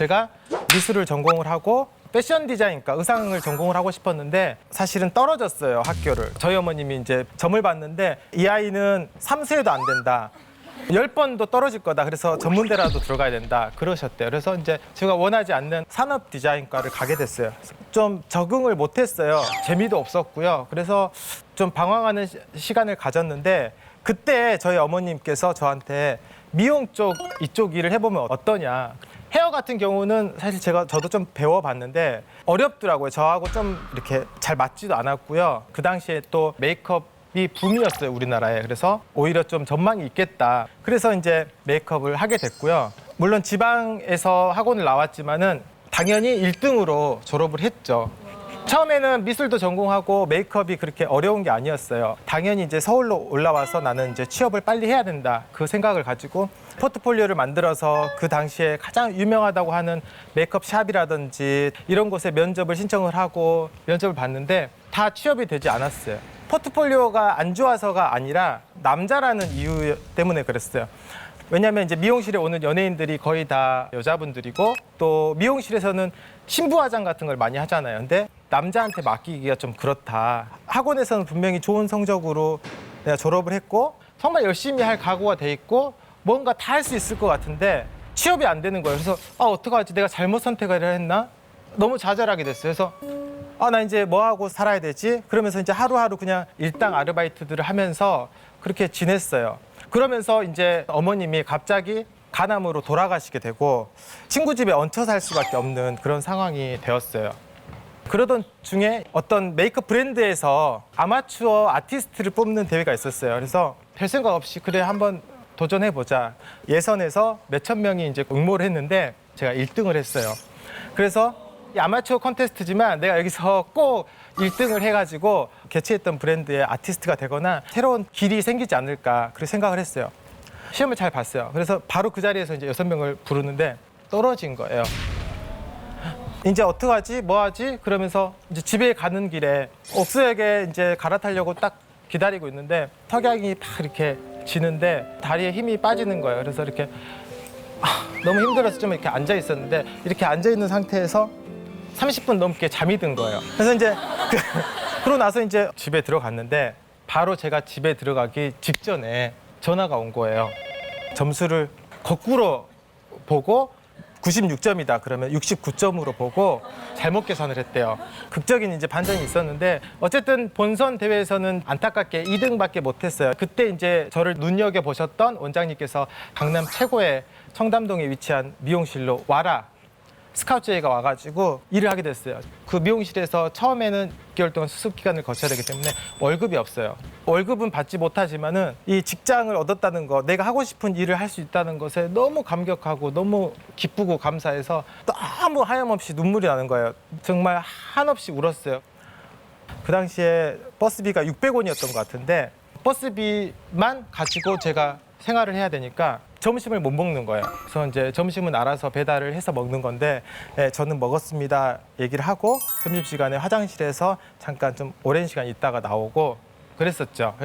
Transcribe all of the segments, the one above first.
제가 미술을 전공을 하고 패션 디자인과 의상을 전공을 하고 싶었는데 사실은 떨어졌어요 학교를. 저희 어머님이 이제 점을 봤는데 이 아이는 삼수에도 안 된다. 열 번도 떨어질 거다. 그래서 전문대라도 들어가야 된다. 그러셨대요. 그래서 이제 제가 원하지 않는 산업 디자인과를 가게 됐어요. 좀 적응을 못했어요. 재미도 없었고요. 그래서 좀 방황하는 시- 시간을 가졌는데 그때 저희 어머님께서 저한테 미용 쪽 이쪽 일을 해보면 어떠냐 헤어 같은 경우는 사실 제가 저도 좀 배워봤는데 어렵더라고요. 저하고 좀 이렇게 잘 맞지도 않았고요. 그 당시에 또 메이크업 이 붐이었어요 우리나라에. 그래서 오히려 좀 전망이 있겠다. 그래서 이제 메이크업을 하게 됐고요. 물론 지방에서 학원을 나왔지만은 당연히 1등으로 졸업을 했죠. 처음에는 미술도 전공하고 메이크업이 그렇게 어려운 게 아니었어요. 당연히 이제 서울로 올라와서 나는 이제 취업을 빨리 해야 된다. 그 생각을 가지고 포트폴리오를 만들어서 그 당시에 가장 유명하다고 하는 메이크업 샵이라든지 이런 곳에 면접을 신청을 하고 면접을 봤는데 다 취업이 되지 않았어요. 포트폴리오가 안 좋아서가 아니라 남자라는 이유 때문에 그랬어요. 왜냐하면 이제 미용실에 오는 연예인들이 거의 다 여자분들이고 또 미용실에서는 신부 화장 같은 걸 많이 하잖아요. 근데 남자한테 맡기기가 좀 그렇다. 학원에서는 분명히 좋은 성적으로 내가 졸업을 했고 정말 열심히 할 각오가 돼 있고 뭔가 다 할 수 있을 것 같은데 취업이 안 되는 거예요. 그래서 아 어떡하지? 내가 잘못 선택을 했나? 너무 좌절하게 됐어요. 그래서 아 나 이제 뭐 하고 살아야 되지? 그러면서 이제 하루하루 그냥 일당 아르바이트들을 하면서 그렇게 지냈어요. 그러면서 이제 어머님이 갑자기 간암으로 돌아가시게 되고 친구 집에 얹혀 살 수밖에 없는 그런 상황이 되었어요. 그러던 중에 어떤 메이크업 브랜드에서 아마추어 아티스트를 뽑는 대회가 있었어요. 그래서 별 생각 없이 그래 한번 도전해 보자. 예선에서 몇천 명이 이제 응모를 했는데 제가 1등을 했어요. 그래서 이 아마추어 컨테스트지만 내가 여기서 꼭 1등을 해가지고 개최했던 브랜드의 아티스트가 되거나 새로운 길이 생기지 않을까 그렇게 생각을 했어요. 시험을 잘 봤어요. 그래서 바로 그 자리에서 이제 여섯 명을 부르는데 떨어진 거예요. 이제 어떡하지? 뭐 하지? 그러면서 이제 집에 가는 길에 옥수역에 이제 갈아타려고 딱 기다리고 있는데 턱약이 막 이렇게 지는데 다리에 힘이 빠지는 거예요. 그래서 이렇게 아, 너무 힘들어서 좀 이렇게 앉아 있었는데 이렇게 앉아 있는 상태에서 30분 넘게 잠이 든 거예요. 그래서 이제 그, 그러고 나서 이제 집에 들어갔는데 바로 제가 집에 들어가기 직전에 전화가 온 거예요. 점수를 거꾸로 보고 96점이다 그러면 69점으로 보고 잘못 계산을 했대요. 극적인 이제 반전이 있었는데 어쨌든 본선 대회에서는 안타깝게 2등밖에 못했어요. 그때 이제 저를 눈여겨 보셨던 원장님께서 강남 최고의 청담동에 위치한 미용실로 와라 스카우트 제의가 와가지고 일을 하게 됐어요. 그 미용실에서 처음에는 6개월 동안 수습 기간을 거쳐야 되기 때문에 월급이 없어요. 월급은 받지 못하지만은 이 직장을 얻었다는 거, 내가 하고 싶은 일을 할 수 있다는 것에 너무 감격하고 너무 기쁘고 감사해서 너무 하염없이 눈물이 나는 거예요. 정말 한없이 울었어요. 그 당시에 버스비가 600원이었던 것 같은데 버스비만 가지고 제가 생활을 해야 되니까 점심을 못 먹는 거예요. 그래서 이제 점심은 알아서 배달을 해서 먹는 건데 예, 저는 먹었습니다 얘기를 하고 점심 시간에 화장실에서 잠깐 좀 오랜 시간 있다가 나오고 그랬었죠.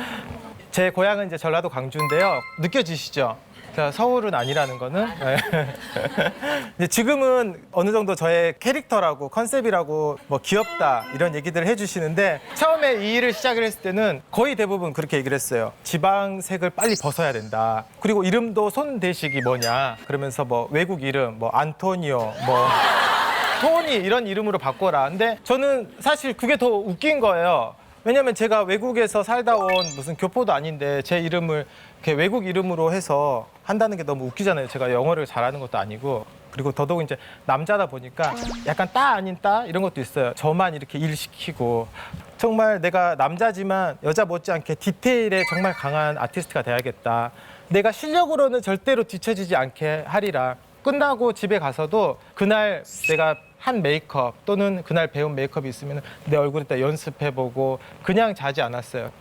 제 고향은 이제 전라도 광주인데요. 느껴지시죠? 자, 서울은 아니라는 거는. 네. 이제 지금은 어느 정도 저의 캐릭터라고 컨셉이라고 뭐 귀엽다 이런 얘기들을 해주시는데 처음에 이 일을 시작을 했을 때는 거의 대부분 그렇게 얘기를 했어요. 지방색을 빨리 벗어야 된다. 그리고 이름도 손대식이 뭐냐. 그러면서 뭐 외국 이름, 뭐 안토니오, 뭐 토니 이런 이름으로 바꿔라. 근데 저는 사실 그게 더 웃긴 거예요. 왜냐면 제가 외국에서 살다 온 무슨 교포도 아닌데 제 이름을 이렇게 외국 이름으로 해서 한다는 게 너무 웃기잖아요. 제가 영어를 잘하는 것도 아니고. 그리고 더더욱 이제 남자다 보니까 약간 따 아닌 따 이런 것도 있어요. 저만 이렇게 일 시키고 정말 내가 남자지만 여자 못지않게 디테일에 정말 강한 아티스트가 돼야겠다. 내가 실력으로는 절대로 뒤처지지 않게 하리라. 끝나고 집에 가서도 그날 내가 한 메이크업 또는 그날 배운 메이크업이 있으면 내 얼굴에다 연습해보고 그냥 자지 않았어요.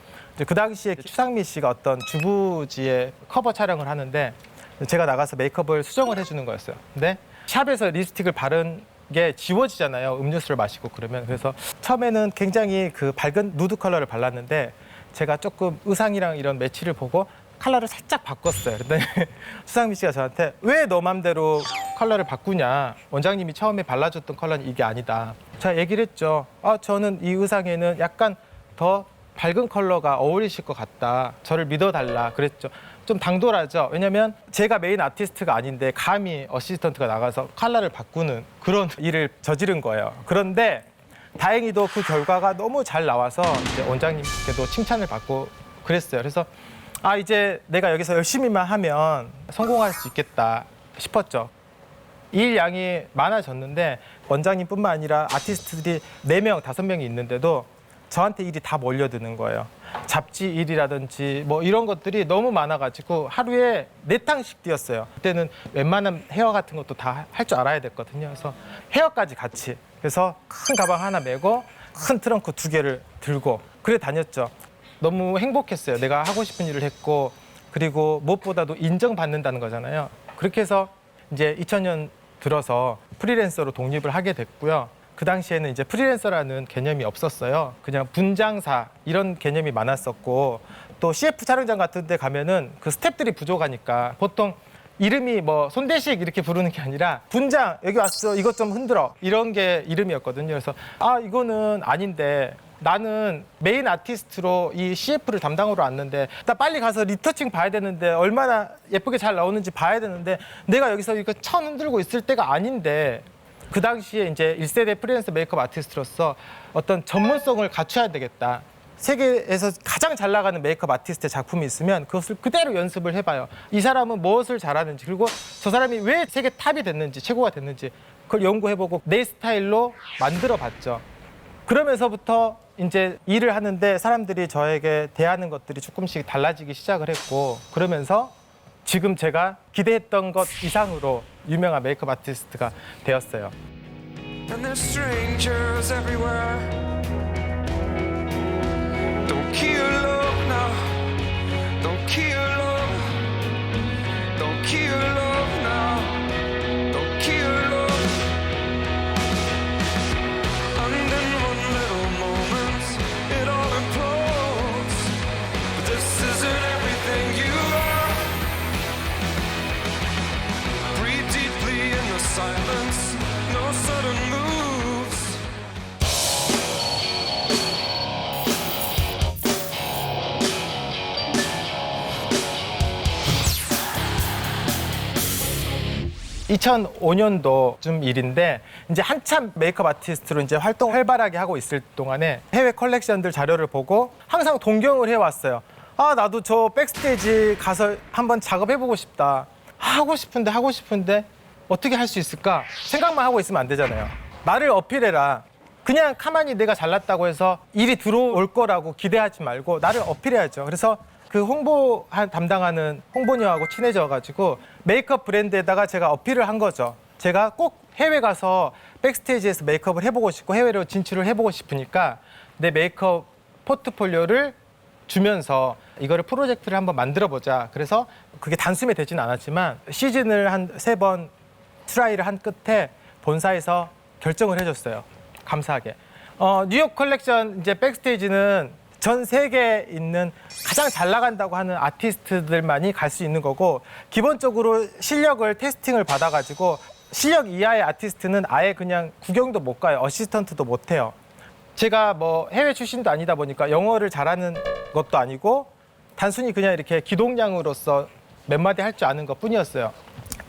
그 당시에 추상미 씨가 어떤 주부지의 커버 촬영을 하는데 제가 나가서 메이크업을 수정을 해주는 거였어요. 근데 샵에서 립스틱을 바른 게 지워지잖아요. 음료수를 마시고 그러면 그래서 처음에는 굉장히 그 밝은 누드 컬러를 발랐는데 제가 조금 의상이랑 이런 매치를 보고 컬러를 살짝 바꿨어요. 그랬더니 수상미 씨가 저한테 왜 너 맘대로 컬러를 바꾸냐. 원장님이 처음에 발라줬던 컬러는 이게 아니다. 제가 얘기를 했죠. 아, 저는 이 의상에는 약간 더 밝은 컬러가 어울리실 것 같다. 저를 믿어달라. 그랬죠. 좀 당돌하죠. 왜냐면 제가 메인 아티스트가 아닌데 감히 어시스턴트가 나가서 컬러를 바꾸는 그런 일을 저지른 거예요. 그런데 다행히도 그 결과가 너무 잘 나와서 이제 원장님께도 칭찬을 받고 그랬어요. 그래서 아 이제 내가 여기서 열심히만 하면 성공할 수 있겠다 싶었죠. 일 양이 많아졌는데 원장님뿐만 아니라 아티스트들이 네 명 다섯 명이 있는데도 저한테 일이 다 몰려드는 거예요. 잡지 일이라든지 뭐 이런 것들이 너무 많아가지고 하루에 네 탕씩 뛰었어요. 그때는 웬만한 헤어 같은 것도 다 할 줄 알아야 됐거든요. 그래서 헤어까지 같이. 그래서 큰 가방 하나 메고 큰 트렁크 두 개를 들고 그래 다녔죠. 너무 행복했어요. 내가 하고 싶은 일을 했고 그리고 무엇보다도 인정받는다는 거잖아요. 그렇게 해서 이제 2000년 들어서 프리랜서로 독립을 하게 됐고요. 그 당시에는 이제 프리랜서라는 개념이 없었어요. 그냥 분장사 이런 개념이 많았었고 또 CF 촬영장 같은 데 가면은 그 스탭들이 부족하니까 보통 이름이 뭐 손대식 이렇게 부르는 게 아니라 분장 여기 왔어 이것 좀 흔들어 이런 게 이름이었거든요. 그래서 아 이거는 아닌데 나는 메인 아티스트로 이 CF를 담당으로 왔는데 나 빨리 가서 리터칭 봐야 되는데 얼마나 예쁘게 잘 나오는지 봐야 되는데 내가 여기서 이거 천 흔들고 있을 때가 아닌데 그 당시에 이제 1세대 프리랜서 메이크업 아티스트로서 어떤 전문성을 갖춰야 되겠다. 세계에서 가장 잘 나가는 메이크업 아티스트의 작품이 있으면 그것을 그대로 연습을 해봐요. 이 사람은 무엇을 잘하는지 그리고 저 사람이 왜 세계 탑이 됐는지 최고가 됐는지 그걸 연구해보고 내 스타일로 만들어봤죠. 그러면서부터 이제 일을 하는데 사람들이 저에게 대하는 것들이 조금씩 달라지기 시작을 했고 그러면서 지금 제가 기대했던 것 이상으로 유명한 메이크업 아티스트가 되었어요. 2005년도쯤 일인데 이제 한참 메이크업 아티스트로 이제 활동 활발하게 하고 있을 동안에 해외 컬렉션들 자료를 보고 항상 동경을 해왔어요. 아 나도 저 백스테이지 가서 한번 작업해보고 싶다. 하고 싶은데 하고 싶은데 어떻게 할 수 있을까 생각만 하고 있으면 안 되잖아요. 나를 어필해라. 그냥 가만히 내가 잘났다고 해서 일이 들어올 거라고 기대하지 말고 나를 어필해야죠. 그래서 그 홍보 한- 담당하는 홍보녀하고 친해져 가지고 메이크업 브랜드에다가 제가 어필을 한 거죠. 제가 꼭 해외 가서 백스테이지에서 메이크업을 해보고 싶고 해외로 진출을 해보고 싶으니까 내 메이크업 포트폴리오를 주면서 이거를 프로젝트를 한번 만들어 보자. 그래서 그게 단숨에 되지는 않았지만 시즌을 한 세 번 트라이를 한 끝에 본사에서 결정을 해줬어요. 감사하게. 어, 뉴욕 컬렉션 이제 백스테이지는 전 세계에 있는 가장 잘 나간다고 하는 아티스트들만이 갈 수 있는 거고 기본적으로 실력을 테스팅을 받아가지고 실력 이하의 아티스트는 아예 그냥 구경도 못 가요. 어시스턴트도 못 해요. 제가 뭐 해외 출신도 아니다 보니까 영어를 잘하는 것도 아니고 단순히 그냥 이렇게 기동량으로서 몇 마디 할 줄 아는 것 뿐이었어요.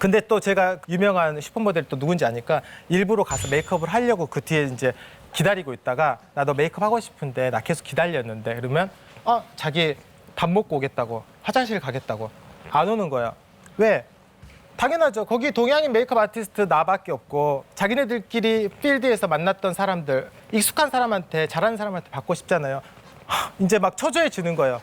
근데 또 제가 유명한 슈퍼모델이 또 누군지 아니까 일부러 가서 메이크업을 하려고 그 뒤에 이제 기다리고 있다가 나 너 메이크업 하고 싶은데 나 계속 기다렸는데 그러면 어 자기 밥 먹고 오겠다고 화장실 가겠다고 안 오는 거야. 왜? 당연하죠. 거기 동양인 메이크업 아티스트 나밖에 없고 자기네들끼리 필드에서 만났던 사람들 익숙한 사람한테 잘하는 사람한테 받고 싶잖아요. 하, 이제 막 초조해지는 거예요.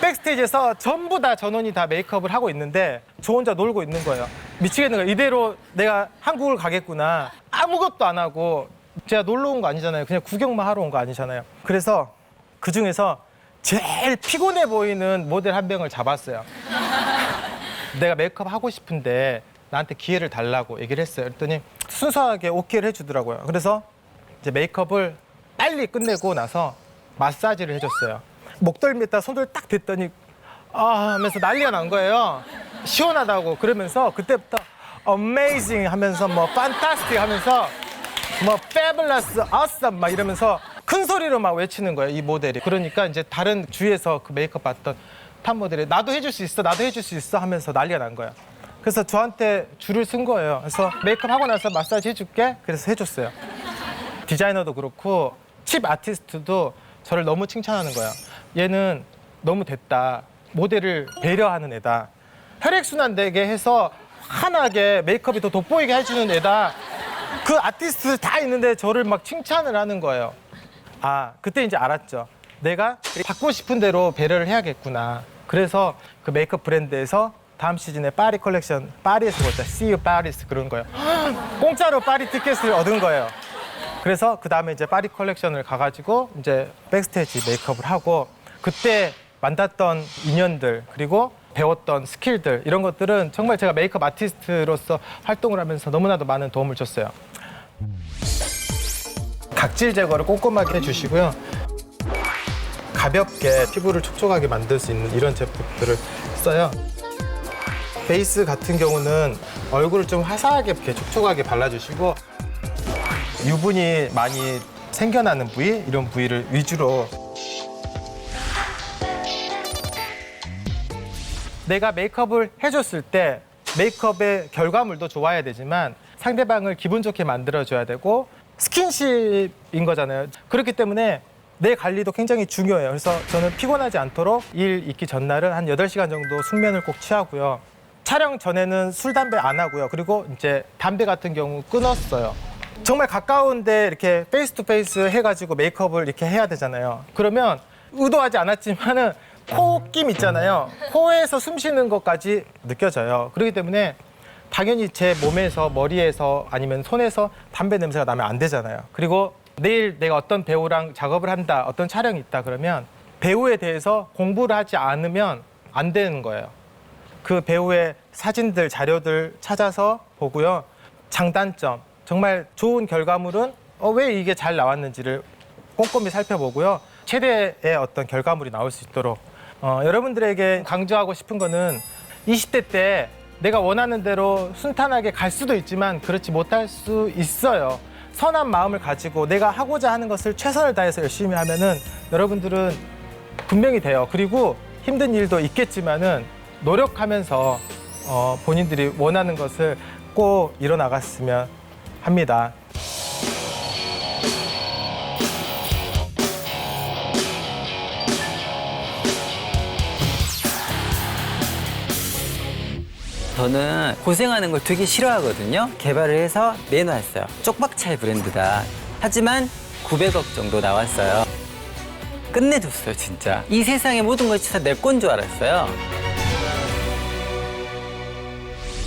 백스테이지에서 전부 다 전원이 다 메이크업을 하고 있는데 저 혼자 놀고 있는 거예요. 미치겠는 거예요. 이대로 내가 한국을 가겠구나. 아무것도 안 하고 제가 놀러 온 거 아니잖아요. 그냥 구경만 하러 온 거 아니잖아요. 그래서 그 중에서 제일 피곤해 보이는 모델 한 명을 잡았어요. 내가 메이크업 하고 싶은데 나한테 기회를 달라고 얘기를 했어요. 그랬더니 순수하게 오케이를 해주더라고요. 그래서 이제 메이크업을 빨리 끝내고 나서 마사지를 해줬어요. 목덜미에다 손을 딱 댔더니 아 하면서 난리가 난 거예요. 시원하다고 그러면서 그때부터 amazing 하면서 뭐 fantastic 하면서 뭐 fabulous, awesome 막 이러면서 큰 소리로 막 외치는 거예요 이 모델이. 그러니까 이제 다른 주위에서 그 메이크업 봤던 탑 모델이 나도 해줄 수 있어, 나도 해줄 수 있어 하면서 난리가 난 거예요. 그래서 저한테 줄을 쓴 거예요. 그래서 메이크업 하고 나서 마사지 해줄게. 그래서 해줬어요. 디자이너도 그렇고 칩 아티스트도 저를 너무 칭찬하는 거야. 얘는 너무 됐다. 모델을 배려하는 애다. 혈액순환 되게 해서 환하게 메이크업이 더 돋보이게 해주는 애다. 그 아티스트 다 있는데 저를 막 칭찬을 하는 거예요. 아, 그때 이제 알았죠. 내가 받고 싶은 대로 배려를 해야겠구나. 그래서 그 메이크업 브랜드에서 다음 시즌에 파리 컬렉션 파리에서 보자. See you 파리스 그런 거예요. 공짜로 파리 티켓을 얻은 거예요. 그래서 그 다음에 이제 파리 컬렉션을 가가지고 이제 백스테이지 메이크업을 하고 그때 만났던 인연들 그리고 배웠던 스킬들 이런 것들은 정말 제가 메이크업 아티스트로서 활동을 하면서 너무나도 많은 도움을 줬어요. 각질 제거를 꼼꼼하게 해주시고요. 가볍게 피부를 촉촉하게 만들 수 있는 이런 제품들을 써요. 베이스 같은 경우는 얼굴을 좀 화사하게 촉촉하게 발라주시고 유분이 많이 생겨나는 부위 이런 부위를 위주로 내가 메이크업을 해줬을 때 메이크업의 결과물도 좋아야 되지만 상대방을 기분 좋게 만들어줘야 되고 스킨십인 거잖아요. 그렇기 때문에 내 관리도 굉장히 중요해요. 그래서 저는 피곤하지 않도록 일 있기 전날은 한 8시간 정도 숙면을 꼭 취하고요. 촬영 전에는 술, 담배 안 하고요. 그리고 이제 담배 같은 경우 끊었어요. 정말 가까운데 이렇게 페이스 투 페이스 해가지고 메이크업을 이렇게 해야 되잖아요. 그러면 의도하지 않았지만은 코낌 있잖아요. 코에서 숨 쉬는 것까지 느껴져요. 그렇기 때문에 당연히 제 몸에서 머리에서 아니면 손에서 담배 냄새가 나면 안 되잖아요. 그리고 내일 내가 어떤 배우랑 작업을 한다, 어떤 촬영이 있다 그러면 배우에 대해서 공부를 하지 않으면 안 되는 거예요. 그 배우의 사진들, 자료들 찾아서 보고요. 장단점, 정말 좋은 결과물은 어, 왜 이게 잘 나왔는지를 꼼꼼히 살펴보고요. 최대의 어떤 결과물이 나올 수 있도록 어, 여러분들에게 강조하고 싶은 거는 20대 때 내가 원하는 대로 순탄하게 갈 수도 있지만 그렇지 못할 수 있어요. 선한 마음을 가지고 내가 하고자 하는 것을 최선을 다해서 열심히 하면은 여러분들은 분명히 돼요. 그리고 힘든 일도 있겠지만은 노력하면서 어, 본인들이 원하는 것을 꼭 이뤄나갔으면 합니다. 저는 고생하는 걸 되게 싫어하거든요. 개발을 해서 내놓았어요. 쪽박차의 브랜드다. 하지만 900억 정도 나왔어요. 끝내줬어요, 진짜. 이 세상의 모든 것이 다 내 건 줄 알았어요.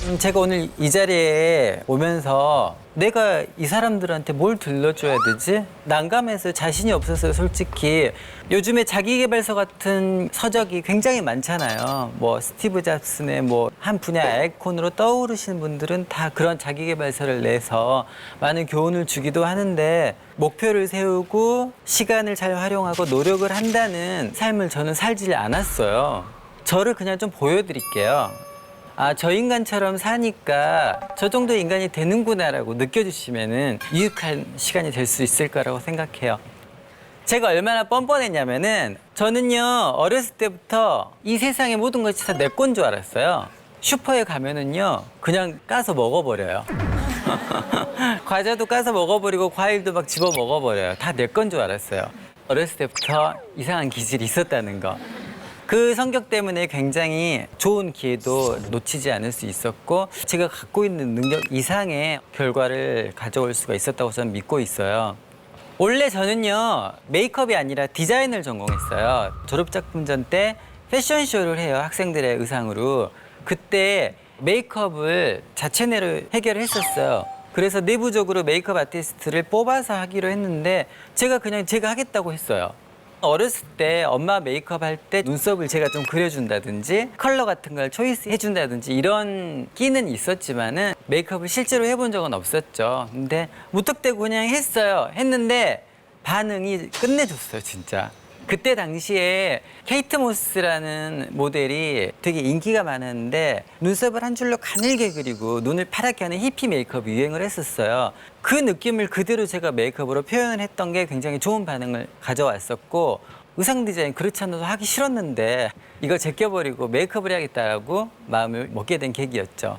음, 제가 오늘 이 자리에 오면서 내가 이 사람들한테 뭘 들려줘야 되지? 난감해서 자신이 없었어요, 솔직히. 요즘에 자기개발서 같은 서적이 굉장히 많잖아요. 뭐 스티브 잡슨의 뭐 한 분야 아이콘으로 떠오르시는 분들은 다 그런 자기개발서를 내서 많은 교훈을 주기도 하는데 목표를 세우고 시간을 잘 활용하고 노력을 한다는 삶을 저는 살지 않았어요. 저를 그냥 좀 보여드릴게요. 아, 저 인간처럼 사니까 저 정도 인간이 되는구나라고 느껴주시면은 유익한 시간이 될 수 있을 거라고 생각해요. 제가 얼마나 뻔뻔했냐면은 저는요, 어렸을 때부터 이 세상의 모든 것이 다 내 건 줄 알았어요. 슈퍼에 가면은요, 그냥 까서 먹어버려요. 과자도 까서 먹어버리고 과일도 막 집어 먹어버려요. 다 내 건 줄 알았어요. 어렸을 때부터 이상한 기질이 있었다는 거. 그 성격 때문에 굉장히 좋은 기회도 놓치지 않을 수 있었고 제가 갖고 있는 능력 이상의 결과를 가져올 수가 있었다고 저는 믿고 있어요. 원래 저는요 메이크업이 아니라 디자인을 전공했어요. 졸업작품전 때 패션쇼를 해요 학생들의 의상으로. 그때 메이크업을 자체 내로 해결을 했었어요. 그래서 내부적으로 메이크업 아티스트를 뽑아서 하기로 했는데 제가 그냥 제가 하겠다고 했어요. 어렸을 때 엄마 메이크업 할 때 눈썹을 제가 좀 그려준다든지 컬러 같은 걸 초이스 해준다든지 이런 끼는 있었지만은 메이크업을 실제로 해본 적은 없었죠. 근데 무턱대고 그냥 했어요. 했는데 반응이 끝내줬어요, 진짜. 그때 당시에 케이트 모스라는 모델이 되게 인기가 많았는데 눈썹을 한 줄로 가늘게 그리고 눈을 파랗게 하는 히피 메이크업이 유행을 했었어요. 그 느낌을 그대로 제가 메이크업으로 표현을 했던 게 굉장히 좋은 반응을 가져왔었고 의상 디자인 그렇지 않아도 하기 싫었는데 이걸 제껴버리고 메이크업을 해야겠다라고 마음을 먹게 된 계기였죠.